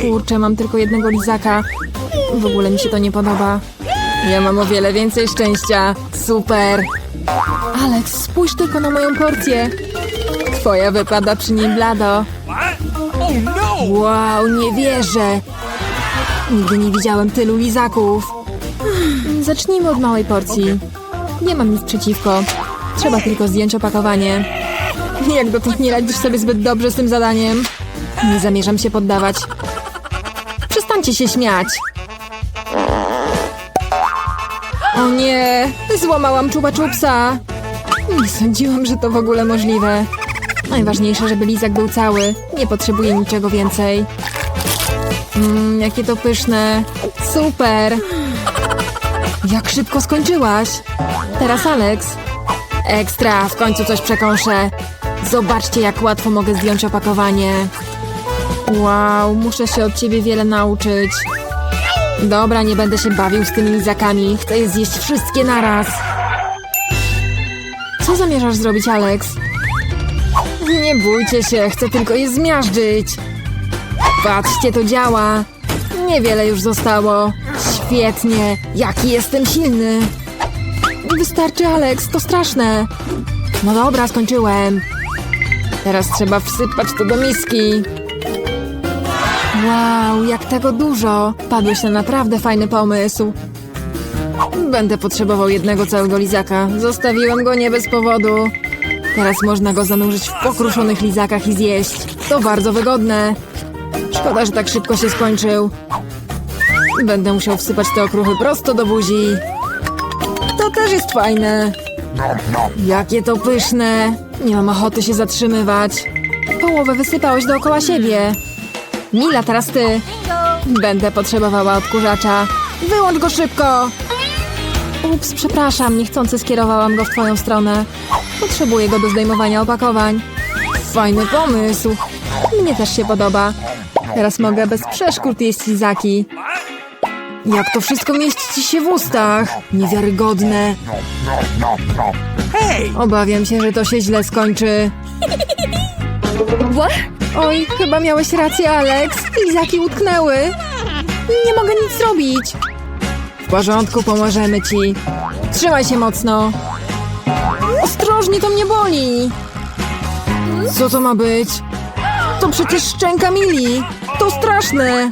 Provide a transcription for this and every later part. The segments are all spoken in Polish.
Kurczę, mam tylko jednego lizaka. W ogóle mi się to nie podoba. Ja mam o wiele więcej szczęścia. Super. Alex, spójrz tylko na moją porcję. Twoja wypada przy niej blado. Oh no! Wow, nie wierzę. Nigdy nie widziałem tylu lizaków. Zacznijmy od małej porcji. Nie mam nic przeciwko. Trzeba tylko zdjąć opakowanie. Jak dotąd nie radzisz sobie zbyt dobrze z tym zadaniem. Nie zamierzam się poddawać. Przestańcie się śmiać. O nie, złamałam czuba czupsa. Nie sądziłam, że to w ogóle możliwe. Najważniejsze, żeby lizak był cały. Nie potrzebuję niczego więcej. Mmm, jakie to pyszne. Super. Jak szybko skończyłaś. Teraz Alex. Ekstra, w końcu coś przekąszę. Zobaczcie, jak łatwo mogę zdjąć opakowanie. Wow, muszę się od ciebie wiele nauczyć. Dobra, nie będę się bawił z tymi lizakami. Chcę je zjeść wszystkie naraz. Co zamierzasz zrobić, Alex? Nie bójcie się, chcę tylko je zmiażdżyć. Patrzcie, to działa. Niewiele już zostało. Świetnie, jaki jestem silny. Wystarczy, Alex, to straszne. No dobra, skończyłem. Teraz trzeba wsypać to do miski. Wow, jak tego dużo. Padłeś na naprawdę fajny pomysł. Będę potrzebował jednego całego lizaka. Zostawiłem go nie bez powodu. Teraz można go zanurzyć w pokruszonych lizakach i zjeść. To bardzo wygodne. Szkoda, że tak szybko się skończył. Będę musiał wsypać te okruchy prosto do buzi. To też jest fajne. Jakie to pyszne. Nie mam ochoty się zatrzymywać. Połowę wysypałeś dookoła siebie. Mila, teraz ty. Będę potrzebowała odkurzacza. Wyłącz go szybko! Ups, przepraszam, niechcący skierowałam go w twoją stronę. Potrzebuję go do zdejmowania opakowań. Fajny pomysł. Mnie też się podoba. Teraz mogę bez przeszkód jeść lizaki. Jak to wszystko mieści się w ustach? Niewiarygodne. Hey! Obawiam się, że to się źle skończy. Oj, chyba miałeś rację, Alex. Lizaki utknęły. Nie mogę nic zrobić. W porządku, pomożemy ci. Trzymaj się mocno. Ostrożnie, to mnie boli. Co to ma być? To przecież szczęka Mili. To straszne.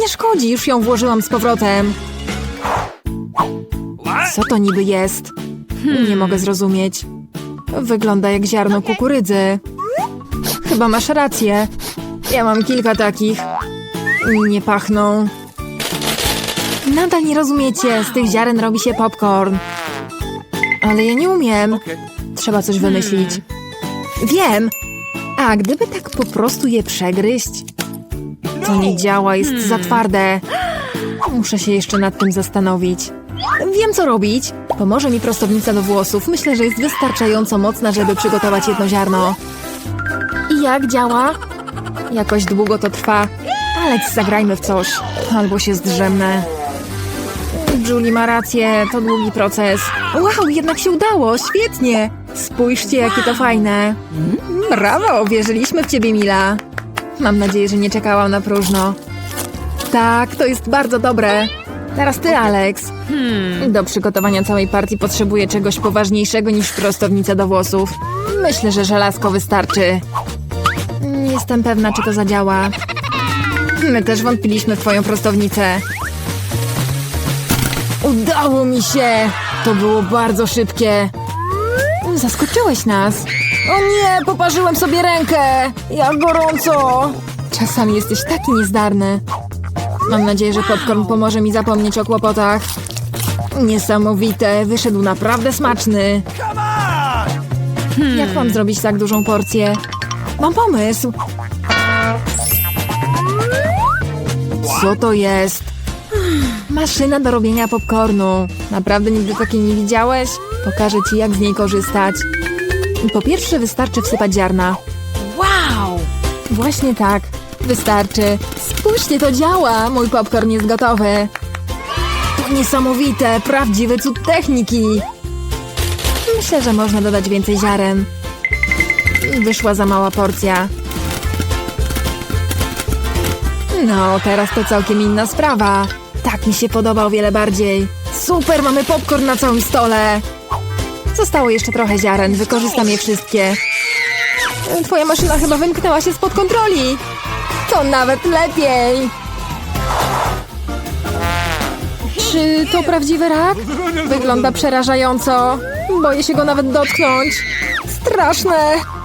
Nie szkodzi, już ją włożyłam z powrotem. Co to niby jest? Nie mogę zrozumieć. Wygląda jak ziarno kukurydzy. Chyba masz rację. Ja mam kilka takich. Nie pachną. Nadal nie rozumiecie. Z tych ziaren robi się popcorn. Ale ja nie umiem. Trzeba coś wymyślić. Wiem. A gdyby tak po prostu je przegryźć? To nie działa, jest za twarde. Muszę się jeszcze nad tym zastanowić. Wiem, co robić. Pomoże mi prostownica do włosów. Myślę, że jest wystarczająco mocna, żeby przygotować jedno ziarno. I jak działa? Jakoś długo to trwa. Alex, zagrajmy w coś. Albo się zdrzemnę. Julie ma rację, to długi proces. Wow, jednak się udało, świetnie. Spójrzcie, jakie to fajne. Brawo, wierzyliśmy w ciebie, Mila. Mam nadzieję, że nie czekałam na próżno. Tak, to jest bardzo dobre. Teraz ty, Alex. Do przygotowania całej partii potrzebuję czegoś poważniejszego niż prostownica do włosów. Myślę, że żelazko wystarczy. Jestem pewna, czy to zadziała. My też wątpiliśmy w twoją prostownicę. Udało mi się! To było bardzo szybkie. Zaskoczyłeś nas. O nie, poparzyłem sobie rękę! Jak gorąco! Czasami jesteś taki niezdarny. Mam nadzieję, że popcorn pomoże mi zapomnieć o kłopotach. Niesamowite, wyszedł naprawdę smaczny. On! Jak mam zrobić tak dużą porcję? Mam pomysł. Co to jest? Maszyna do robienia popcornu. Naprawdę nigdy takiej nie widziałeś? Pokażę ci, jak z niej korzystać. Po pierwsze wystarczy wsypać ziarna. Wow! Właśnie tak. Wystarczy. Spójrzcie, to działa! Mój popcorn jest gotowy. To niesamowite, prawdziwy cud techniki. Myślę, że można dodać więcej ziaren. Wyszła za mała porcja. No, teraz to całkiem inna sprawa. Tak mi się podoba o wiele bardziej. Super, mamy popcorn na całym stole. Zostało jeszcze trochę ziaren, wykorzystam je wszystkie. Twoja maszyna chyba wymknęła się spod kontroli. To nawet lepiej. Czy to prawdziwy rak? Wygląda przerażająco. Boję się go nawet dotknąć. Straszne.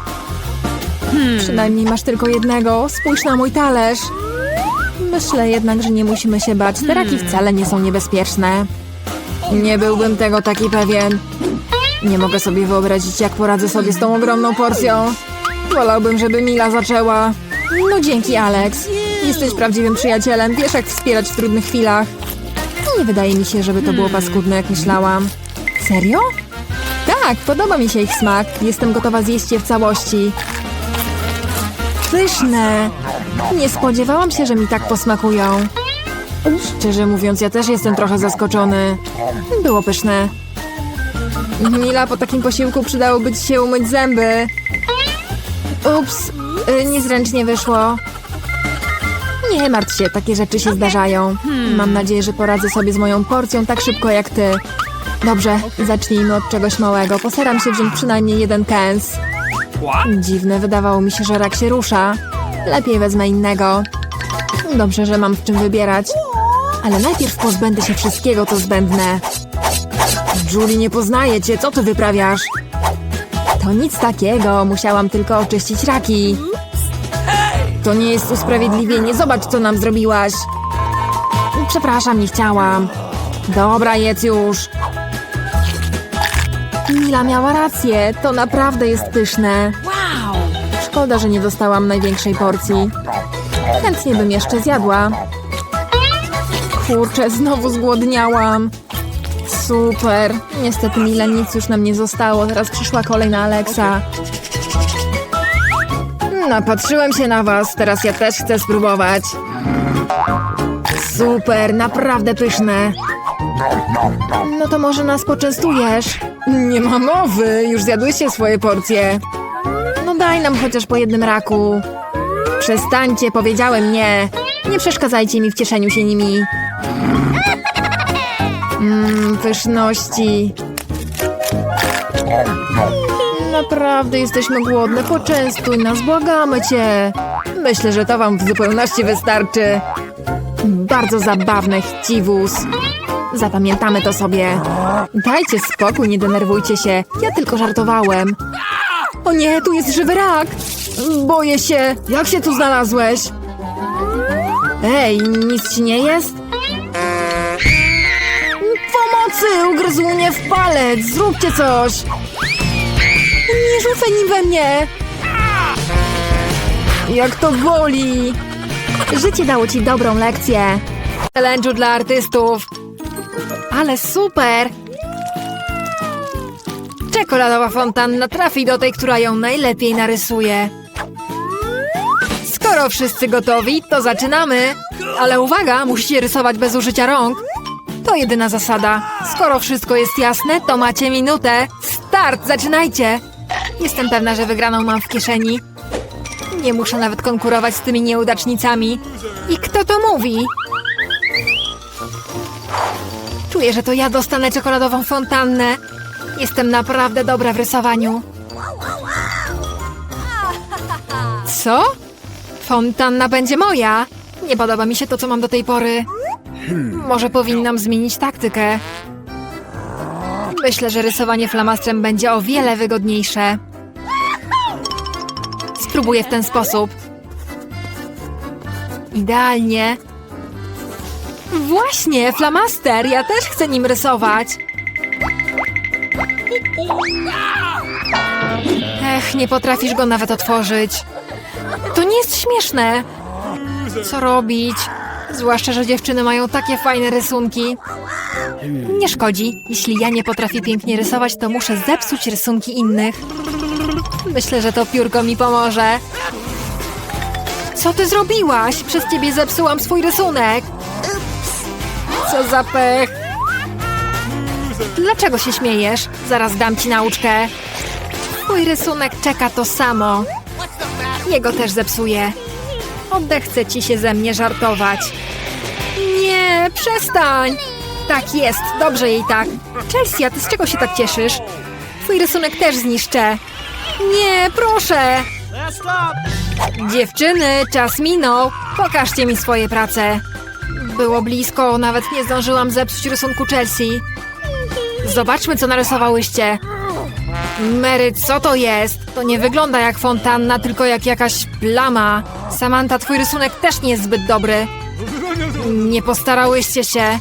Przynajmniej masz tylko jednego. Spójrz na mój talerz. Myślę jednak, że nie musimy się bać. Te raki wcale nie są niebezpieczne. Nie byłbym tego taki pewien. Nie mogę sobie wyobrazić, jak poradzę sobie z tą ogromną porcją. Wolałbym, żeby Mila zaczęła. No dzięki, Alex. Jesteś prawdziwym przyjacielem. Wiesz, jak wspierać w trudnych chwilach. Nie wydaje mi się, żeby to było paskudne, jak myślałam. Serio? Tak, podoba mi się ich smak. Jestem gotowa zjeść je w całości. Pyszne! Nie spodziewałam się, że mi tak posmakują. Szczerze mówiąc, ja też jestem trochę zaskoczony. Było pyszne. Mila, po takim posiłku przydałoby ci się umyć zęby. Ups, y, niezręcznie wyszło. Nie martw się, takie rzeczy się zdarzają. Mam nadzieję, że poradzę sobie z moją porcją tak szybko jak ty. Dobrze, zacznijmy od czegoś małego. Postaram się wziąć przynajmniej jeden kęs. Dziwne, wydawało mi się, że rak się rusza. Lepiej wezmę innego. Dobrze, że mam w czym wybierać. Ale najpierw pozbędę się wszystkiego, co zbędne. Julie, nie poznaję cię, co ty wyprawiasz? To nic takiego, musiałam tylko oczyścić raki. To nie jest usprawiedliwienie, zobacz, co nam zrobiłaś. Przepraszam, nie chciałam. Dobra, jedz już. Mila miała rację, to naprawdę jest pyszne. Wow! Szkoda, że nie dostałam największej porcji. Chętnie bym jeszcze zjadła. Kurczę, znowu zgłodniałam. Super. Niestety Mila nic już nam nie zostało. Teraz przyszła kolej na Alexa. Napatrzyłem się na was, teraz ja też chcę spróbować. Super, naprawdę pyszne. No to może nas poczęstujesz? Nie ma mowy, już zjadłyście swoje porcje. No daj nam chociaż po jednym raku. Przestańcie, powiedziałem nie. Nie przeszkadzajcie mi w cieszeniu się nimi. Mmm, pyszności. Naprawdę jesteśmy głodne, poczęstuj nas, błagamy cię. Myślę, że to wam w zupełności wystarczy. Bardzo zabawne, chciwus. Zapamiętamy to sobie. Dajcie spokój, nie denerwujcie się. Ja tylko żartowałem. O nie, tu jest żywy rak! Boję się. Jak się tu znalazłeś? Ej, nic ci nie jest? Pomocy! Ugryzł mnie w palec! Zróbcie coś! Nie rzucaj nim we mnie! Jak to boli! Życie dało ci dobrą lekcję. Challenge'u dla artystów. Ale super! Czekoladowa fontanna trafi do tej, która ją najlepiej narysuje. Skoro wszyscy gotowi, to zaczynamy. Ale uwaga, musicie rysować bez użycia rąk. To jedyna zasada. Skoro wszystko jest jasne, to macie minutę. Start, zaczynajcie! Jestem pewna, że wygraną mam w kieszeni. Nie muszę nawet konkurować z tymi nieudacznicami. I kto to mówi? Czuję, że to ja dostanę czekoladową fontannę. Jestem naprawdę dobra w rysowaniu. Co? Fontanna będzie moja. Nie podoba mi się to, co mam do tej pory. Może powinnam zmienić taktykę. Myślę, że rysowanie flamastrem będzie o wiele wygodniejsze. Spróbuję w ten sposób. Idealnie. Właśnie, flamaster! Ja też chcę nim rysować. Ech, nie potrafisz go nawet otworzyć. To nie jest śmieszne. Co robić? Zwłaszcza, że dziewczyny mają takie fajne rysunki. Nie szkodzi. Jeśli ja nie potrafię pięknie rysować, to muszę zepsuć rysunki innych. Myślę, że to piórko mi pomoże. Co ty zrobiłaś? Przez ciebie zepsułam swój rysunek. Co za pech. Dlaczego się śmiejesz? Zaraz dam ci nauczkę. Twój rysunek czeka to samo. Jego też zepsuję. Odechce ci się ze mnie żartować. Nie, przestań! Tak jest, dobrze jej tak. Chelsea, ty z czego się tak cieszysz? Twój rysunek też zniszczę. Nie, proszę! Dziewczyny, czas minął. Pokażcie mi swoje prace. Było blisko, nawet nie zdążyłam zepsuć rysunku Chelsea. Zobaczmy, co narysowałyście. Mary, co to jest? To nie wygląda jak fontanna, tylko jak jakaś plama. Samantha, twój rysunek też nie jest zbyt dobry. Nie postarałyście się.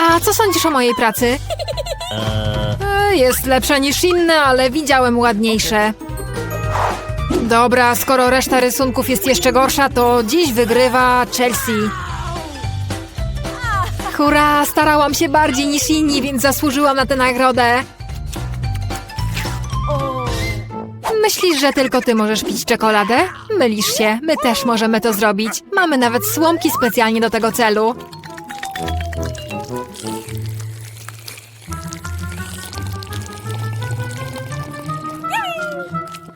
A co sądzisz o mojej pracy? E, Jest lepsza niż inne, ale widziałem ładniejsze. Dobra, skoro reszta rysunków jest jeszcze gorsza, to dziś wygrywa Chelsea. Hurra, starałam się bardziej niż inni, więc zasłużyłam na tę nagrodę. Myślisz, że tylko ty możesz pić czekoladę? Mylisz się, my też możemy to zrobić. Mamy nawet słomki specjalnie do tego celu.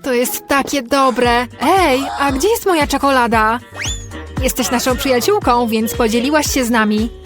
To jest takie dobre. Ej, a gdzie jest moja czekolada? Jesteś naszą przyjaciółką, więc podzieliłaś się z nami.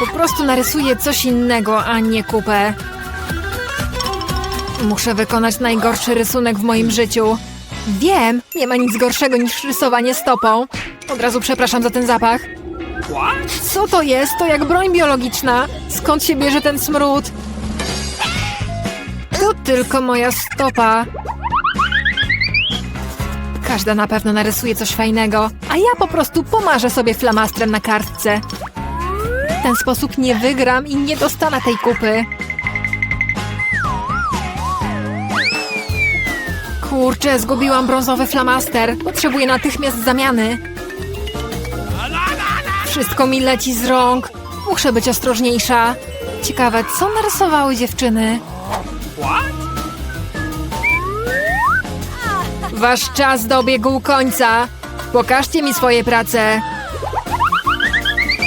Po prostu narysuję coś innego, a nie kupę. Muszę wykonać najgorszy rysunek w moim życiu. Wiem, nie ma nic gorszego niż rysowanie stopą. Od razu przepraszam za ten zapach. Co to jest? To jak broń biologiczna. Skąd się bierze ten smród? To tylko moja stopa. Każda na pewno narysuje coś fajnego, a ja po prostu pomarzę sobie flamastrem na kartce. W ten sposób nie wygram i nie dostanę tej kupy. Kurczę, zgubiłam brązowy flamaster. Potrzebuję natychmiast zamiany. Wszystko mi leci z rąk. Muszę być ostrożniejsza. Ciekawe, co narysowały dziewczyny? Wasz czas dobiegł końca. Pokażcie mi swoje prace.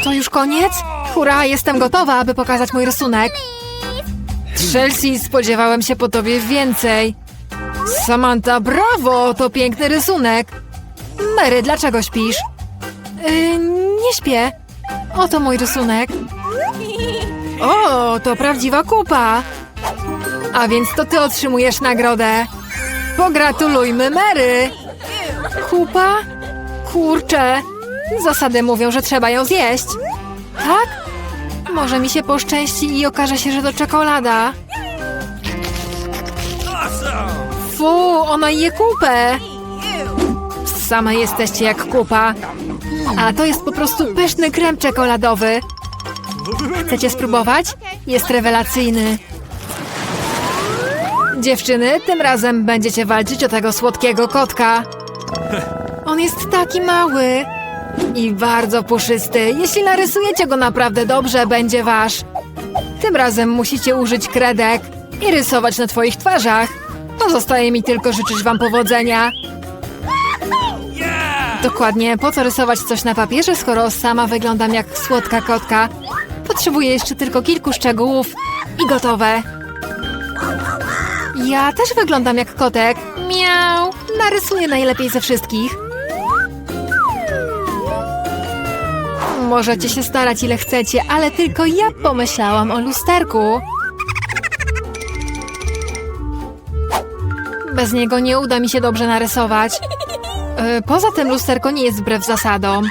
To już koniec? Hurra, jestem gotowa, aby pokazać mój rysunek. Chelsea, spodziewałem się po tobie więcej. Samantha, brawo! To piękny rysunek. Mary, dlaczego śpisz? Yy, nie śpię. Oto mój rysunek. O, to prawdziwa kupa. A więc to ty otrzymujesz nagrodę. Pogratulujmy Mary. Kupa? Kurczę. Zasady mówią, że trzeba ją zjeść. Tak? Może mi się poszczęści i okaże się, że to czekolada. Fu, ona je kupę. Same jesteście jak kupa. A to jest po prostu pyszny krem czekoladowy. Chcecie spróbować? Jest rewelacyjny. Dziewczyny, tym razem będziecie walczyć o tego słodkiego kotka. On jest taki mały i bardzo puszysty. Jeśli narysujecie go naprawdę dobrze, będzie wasz. Tym razem musicie użyć kredek i rysować na twoich twarzach. Pozostaje mi tylko życzyć wam powodzenia. Dokładnie, po co rysować coś na papierze, skoro sama wyglądam jak słodka kotka? Potrzebuję jeszcze tylko kilku szczegółów i gotowe. Ja też wyglądam jak kotek. Miau! Narysuję najlepiej ze wszystkich. Możecie się starać ile chcecie, ale tylko ja pomyślałam o lusterku. Bez niego nie uda mi się dobrze narysować. E, Poza tym lusterko nie jest wbrew zasadom.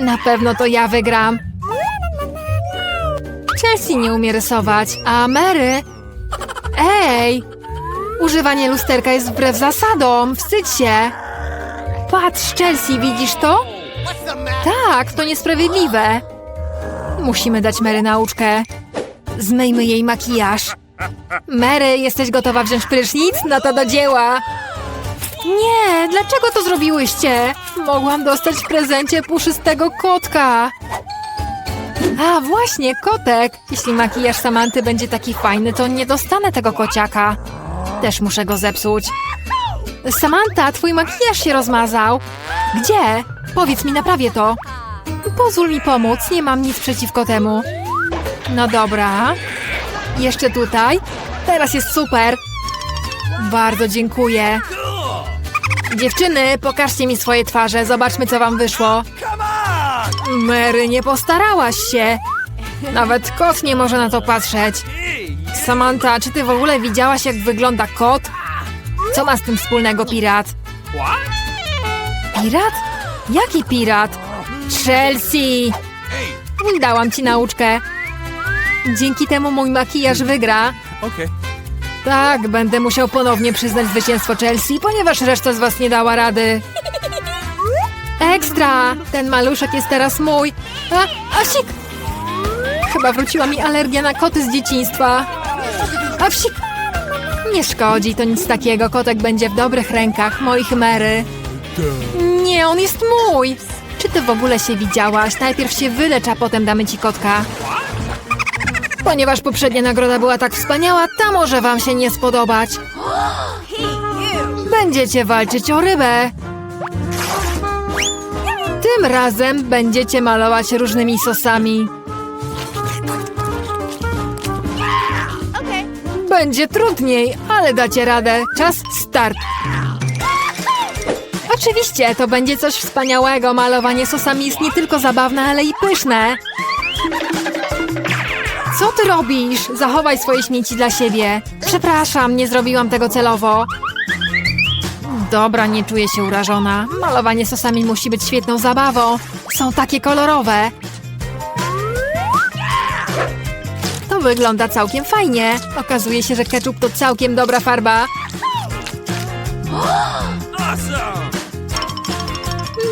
Na pewno to ja wygram. Chelsea nie umie rysować, a Mary... Ej! Używanie lusterka jest wbrew zasadom. Wstydź się. Patrz, Chelsea, widzisz to? Tak, to niesprawiedliwe. Musimy dać Mary nauczkę. Zmyjmy jej makijaż. Mary, jesteś gotowa wziąć prysznic? No to do dzieła. Nie, dlaczego to zrobiłyście? Mogłam dostać w prezencie puszystego kotka. A, właśnie, kotek. Jeśli makijaż Samanty będzie taki fajny, to nie dostanę tego kociaka. Też muszę go zepsuć. Samanta, twój makijaż się rozmazał. Gdzie? Powiedz mi, naprawię to. Pozwól mi pomóc, nie mam nic przeciwko temu. No dobra. Jeszcze tutaj. Teraz jest super. Bardzo dziękuję. Dziewczyny, pokażcie mi swoje twarze, zobaczmy co wam wyszło. Mary, nie postarałaś się. Nawet kot nie może na to patrzeć. Hey, Samantha, czy ty w ogóle widziałaś jak wygląda kot? Co ma z tym wspólnego pirat? Pirat? Jaki pirat? Chelsea! Dałam ci nauczkę. Dzięki temu mój makijaż wygra. okay. Tak, będę musiał ponownie przyznać zwycięstwo Chelsea, ponieważ reszta z was nie dała rady. Ekstra! Ten maluszek jest teraz mój. A, Asik! Chyba wróciła mi alergia na koty z dzieciństwa. Awsik! Nie szkodzi, to nic takiego. Kotek będzie w dobrych rękach, moich Mary. Nie, on jest mój! Czy ty w ogóle się widziałaś? Najpierw się wylecz, a potem damy ci kotka. Ponieważ poprzednia nagroda była tak wspaniała, ta może wam się nie spodobać. Będziecie walczyć o rybę. Tym razem będziecie malować różnymi sosami. Będzie trudniej, ale dacie radę. Czas start. Oczywiście, to będzie coś wspaniałego. Malowanie sosami jest nie tylko zabawne, ale i pyszne. Co ty robisz? Zachowaj swoje śmieci dla siebie. Przepraszam, nie zrobiłam tego celowo. Dobra, nie czuję się urażona. Malowanie sosami musi być świetną zabawą. Są takie kolorowe. Wygląda całkiem fajnie. Okazuje się, że ketchup to całkiem dobra farba.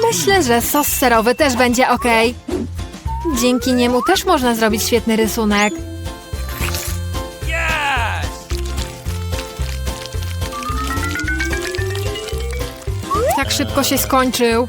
Myślę, że sos serowy też będzie ok. Dzięki niemu też można zrobić świetny rysunek. Tak szybko się skończył.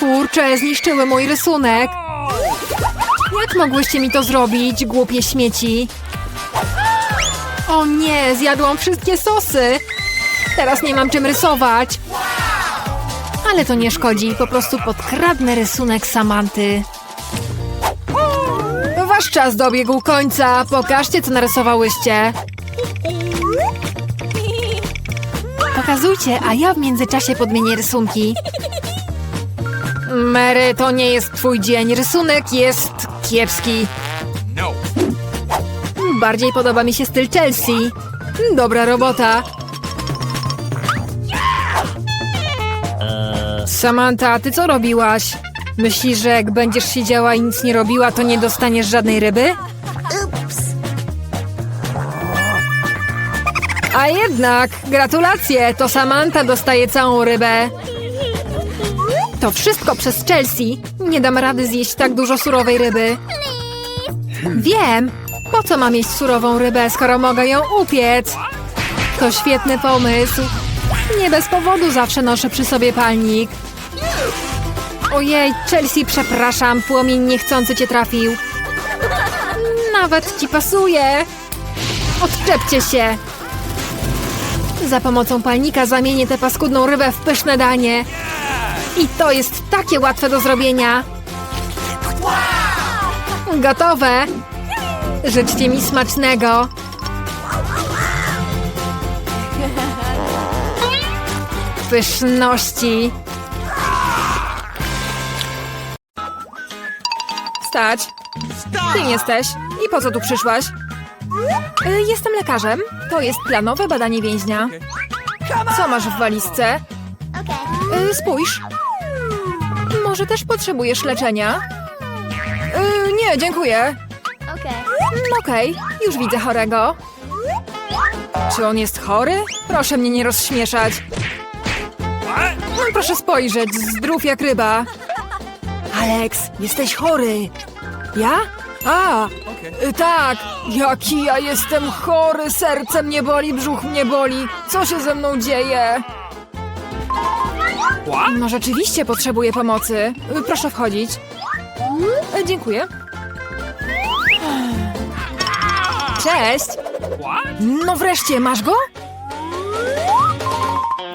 Kurczę, zniszczyły mój rysunek. Jak mogłyście mi to zrobić, głupie śmieci? O nie, zjadłam wszystkie sosy! Teraz nie mam czym rysować. Ale to nie szkodzi, po prostu podkradnę rysunek Samanty. Wasz czas dobiegł końca. Pokażcie, co narysowałyście. Pokazujcie, a ja w międzyczasie podmienię rysunki. Mary, to nie jest twój dzień. Rysunek jest kiepski. No. Bardziej podoba mi się styl Chelsea. Dobra robota. Samantha, ty co robiłaś? Myślisz, że jak będziesz siedziała i nic nie robiła, to nie dostaniesz żadnej ryby? A jednak, gratulacje, to Samantha dostaje całą rybę. To wszystko przez Chelsea. Nie dam rady zjeść tak dużo surowej ryby. Wiem. Po co mam jeść surową rybę, skoro mogę ją upiec? To świetny pomysł. Nie bez powodu zawsze noszę przy sobie palnik. Ojej, Chelsea, przepraszam, płomień niechcący cię trafił. Nawet ci pasuje. Odczepcie się. Za pomocą palnika zamienię tę paskudną rybę w pyszne danie. I to jest takie łatwe do zrobienia. Gotowe. Życzcie mi smacznego. Pyszności. Stać. Kim jesteś? I po co tu przyszłaś? Y, Jestem lekarzem. To jest planowe badanie więźnia. Co masz w walizce? Y, Spójrz. Może też potrzebujesz leczenia? Y, Nie, dziękuję. Mm, Okej, już widzę chorego. Czy on jest chory? Proszę mnie nie rozśmieszać. No, proszę spojrzeć, zdrów jak ryba. Alex, jesteś chory. Ja? A, tak. Jaki ja jestem chory, serce mnie boli, brzuch mnie boli. Co się ze mną dzieje? What? No rzeczywiście potrzebuję pomocy. Proszę wchodzić. Y, Dziękuję. Cześć. No wreszcie, masz go?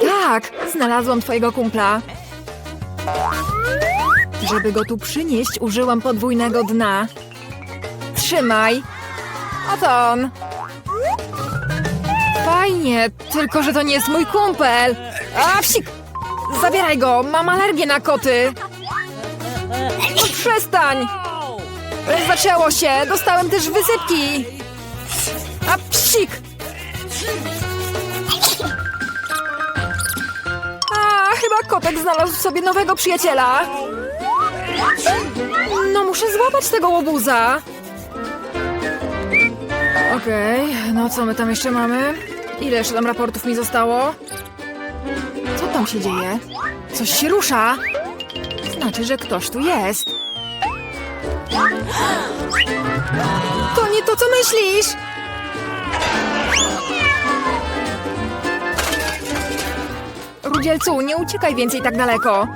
Tak, znalazłam twojego kumpla. Żeby go tu przynieść, użyłam podwójnego dna. Trzymaj. Oto on. Fajnie, tylko że to nie jest mój kumpel. A, wsik! Zabieraj go, mam alergię na koty. No, przestań! Zaczęło się, dostałem też wysypki. A, psik! A, chyba kotek znalazł sobie nowego przyjaciela. No, muszę złapać tego łobuza. Okej, no co my tam jeszcze mamy? Ile jeszcze tam raportów mi zostało? Tam się dzieje? Coś się rusza. Znaczy, że ktoś tu jest. To nie to, co myślisz! Rudzielcu, nie uciekaj więcej tak daleko.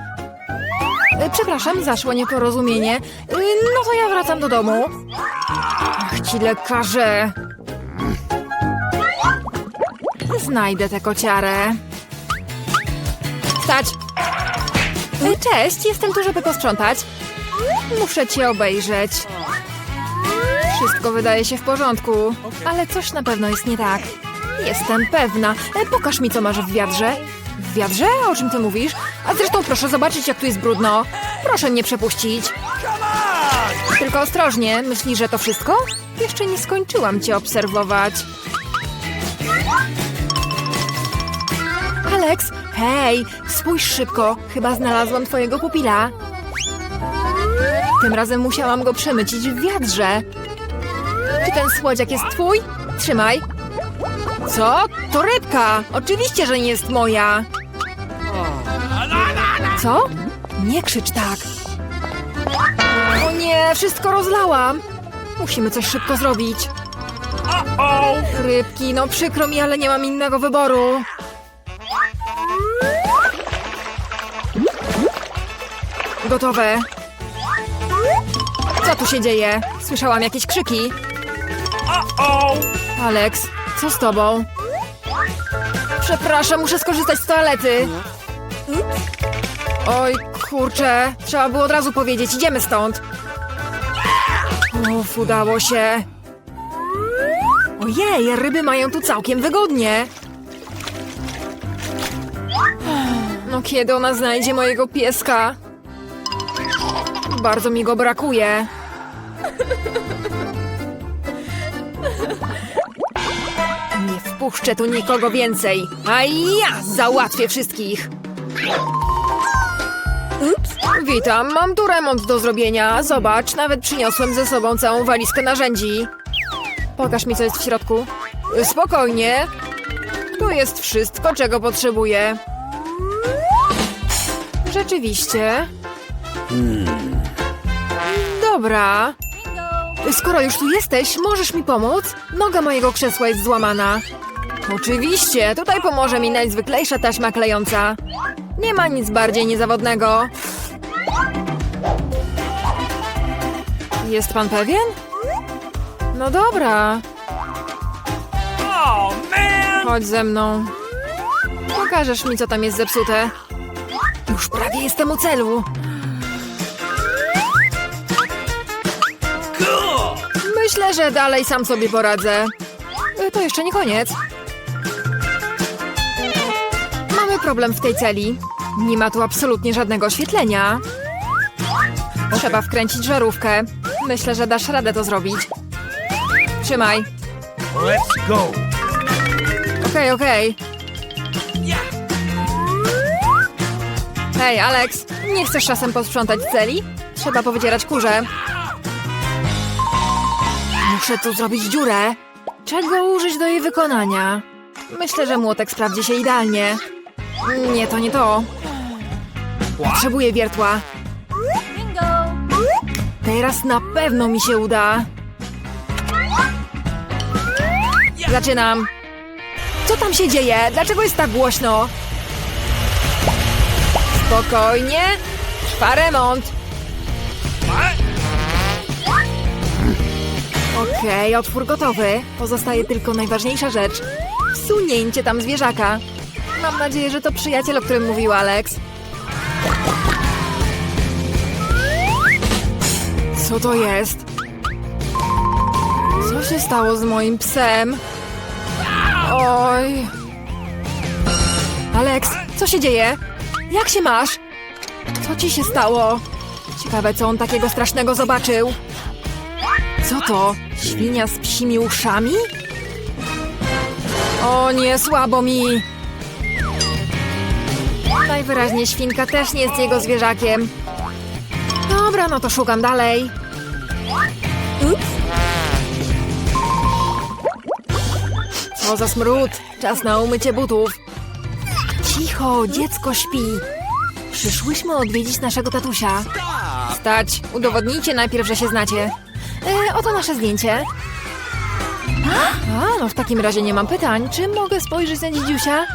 E, Przepraszam, zaszło nieporozumienie. E, No to ja wracam do domu. Ach, ci lekarze. Znajdę tę kociarę. E, Cześć, jestem tu, żeby posprzątać. Muszę cię obejrzeć. Wszystko wydaje się w porządku, ale coś na pewno jest nie tak. Jestem pewna. E, Pokaż mi, co masz w wiadrze. W wiadrze? O czym ty mówisz? A zresztą proszę zobaczyć, jak tu jest brudno. Proszę mnie przepuścić. Tylko ostrożnie. Myślisz, że to wszystko? Jeszcze nie skończyłam cię obserwować. Alex, hej, spójrz szybko. Chyba znalazłam twojego pupila. Tym razem musiałam go przemycić w wiadrze. Czy ten słodziak jest twój? Trzymaj. Co? To rybka! Oczywiście, że nie jest moja. Co? Nie krzycz tak. O nie, wszystko rozlałam. Musimy coś szybko zrobić. Rybki, no przykro mi, ale nie mam innego wyboru. Gotowe. Co tu się dzieje? Słyszałam jakieś krzyki. Alex, co z tobą? Przepraszam, muszę skorzystać z toalety. Oj, kurczę, trzeba było od razu powiedzieć, idziemy stąd. Uf, udało się. Ojej, ryby mają tu całkiem wygodnie. No kiedy ona znajdzie mojego pieska? Bardzo mi go brakuje. Nie wpuszczę tu nikogo więcej, a ja załatwię wszystkich. Ups. Witam, mam tu remont do zrobienia. Zobacz, nawet przyniosłem ze sobą całą walizkę narzędzi. Pokaż mi, co jest w środku. Spokojnie. Tu jest wszystko, czego potrzebuję. Rzeczywiście. Dobra. Skoro już tu jesteś, możesz mi pomóc? Noga mojego krzesła jest złamana. Oczywiście, tutaj pomoże mi najzwyklejsza taśma klejąca. Nie ma nic bardziej niezawodnego. Jest pan pewien? No dobra, Oh, chodź ze mną. Pokażesz mi, co tam jest zepsute. Już prawie jestem u celu. Myślę, że dalej sam sobie poradzę. Y, To jeszcze nie koniec. Mamy problem w tej celi. Nie ma tu absolutnie żadnego oświetlenia. Trzeba wkręcić żarówkę. Myślę, że dasz radę to zrobić. Trzymaj. Let's go. Okej, okej. Hej, Alex, nie chcesz czasem posprzątać celi? Trzeba powycierać kurze. Muszę tu zrobić dziurę. Czego użyć do jej wykonania? Myślę, że młotek sprawdzi się idealnie. Nie, to nie to. Potrzebuję wiertła. Teraz na pewno mi się uda. Zaczynam. Co tam się dzieje? Dlaczego jest tak głośno? Spokojnie. Trwa remont. Okej, otwór gotowy. Pozostaje tylko najważniejsza rzecz. Wsunięcie tam zwierzaka. Mam nadzieję, że to przyjaciel, o którym mówił Alex. Co to jest? Co się stało z moim psem? Oj. Alex, co się dzieje? Jak się masz? Co ci się stało? Ciekawe, co on takiego strasznego zobaczył. Co to? Świnia z psimi uszami? O nie, słabo mi! Najwyraźniej świnka też nie jest jego zwierzakiem. Dobra, no to szukam dalej. Ups. Co za smród! Czas na umycie butów. Cicho, dziecko śpi. Przyszłyśmy odwiedzić naszego tatusia. Stać, udowodnijcie najpierw, że się znacie. E, oto nasze zdjęcie. A, no w takim razie nie mam pytań. Czy mogę spojrzeć na dzidziusia?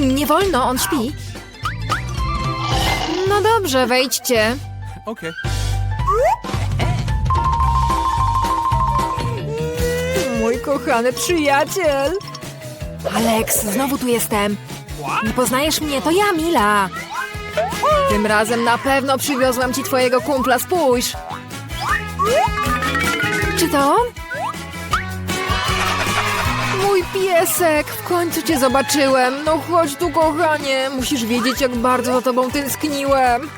Nie wolno, on śpi. No dobrze, wejdźcie. Okay. Mój kochany przyjaciel. Alex, znowu tu jestem. Nie poznajesz mnie, to ja, Mila. Tym razem na pewno przywiozłam ci twojego kumpla, spójrz. To? Mój piesek, w końcu cię zobaczyłem. No chodź tu, kochanie. Musisz wiedzieć, jak bardzo za tobą tęskniłem.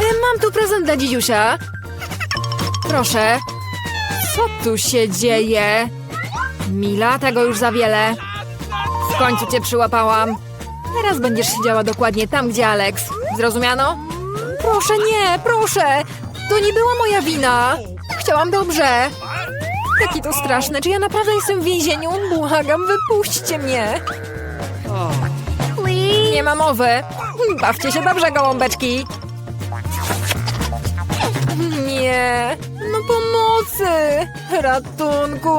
E, Mam tu prezent dla dzidziusia. Proszę. Co tu się dzieje? Mila, tego już za wiele. W końcu cię przyłapałam. Teraz będziesz siedziała dokładnie tam, gdzie Alex. Zrozumiano? Proszę, nie, proszę. To nie była moja wina. Chciałam dobrze. Jaki to straszne. Czy ja naprawdę jestem w więzieniu? Błagam, wypuśćcie mnie. Nie ma mowy. Bawcie się dobrze, gołąbeczki. Nie. No pomocy. Ratunku.